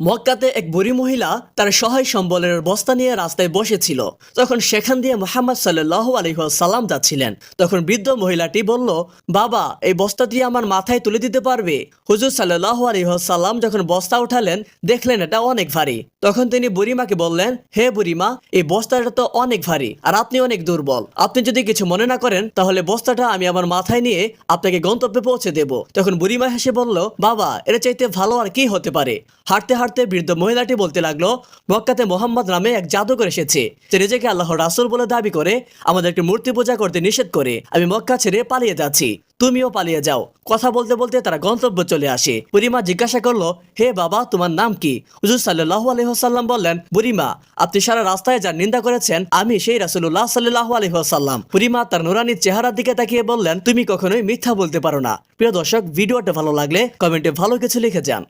মক্কাতে এক বুড়ি মহিলা তার সহায় সম্বলের বস্তা নিয়ে রাস্তায় বসেছিল। তখন সেখান দিয়ে মোহাম্মদ সাল্লাহ আলহিহাসাল্লাম যাচ্ছিলেন। তখন বৃদ্ধ মহিলাটি বলল, বাবা, এই বস্তাটি আমার মাথায় তুলে দিতে পারবে? হুজুর সাল্লাহ আলহিহাসাল্লাম যখন বস্তা উঠালেন, দেখলেন এটা অনেক ভারী। তখন তিনি বুড়িমাকে বললেন, হে বুড়িমা, এই বস্তাটা তো অনেক ভারী আর আপনি অনেক দুর্বল। আপনি যদি কিছু মনে না করেন, তাহলে বস্তাটা আমি আমার মাথায় নিয়ে আপনাকে গন্তব্যে পৌঁছে দেব। তখন বুড়িমা হেসে বলল, বাবা এটা চাইতে ভালো আর কি হতে পারে? হাঁটতে হাঁটতে বৃদ্ধ মহিলাটি বলতে লাগল, মক্কাতে মোহাম্মদ নামে এক জাদুকর এসেছে। যে নিজেকে আল্লাহ রাসুল বলে দাবি করে, আমাদেরকে মূর্তি পূজা করতে নিষেধ করে, আমি মক্কা ছেড়ে পালিয়ে যাচ্ছি। তুমিও পালিয়ে যাও। কথা বলতে বলতে তারা গন্তব্য চলে আসে। বুড়িমা জিজ্ঞাসা করল, হে বাবা, তোমার নাম কি? হুজুর সাল্লাহ আলহিহাসাল্লাম বললেন, বুড়িমা, আপনি সারা রাস্তায় যার নিন্দা করেছেন, আমি সেই রাসুল্লাহ সাল্লাহ আলহিহাসাল্লাম বুড়িমা তার নুরানির চেহারার দিকে তাকিয়ে বললেন, তুমি কখনোই মিথ্যা বলতে পারো না। প্রিয় দর্শক, ভিডিওটা ভালো লাগলে কমেন্টে ভালো কিছু লিখে যান।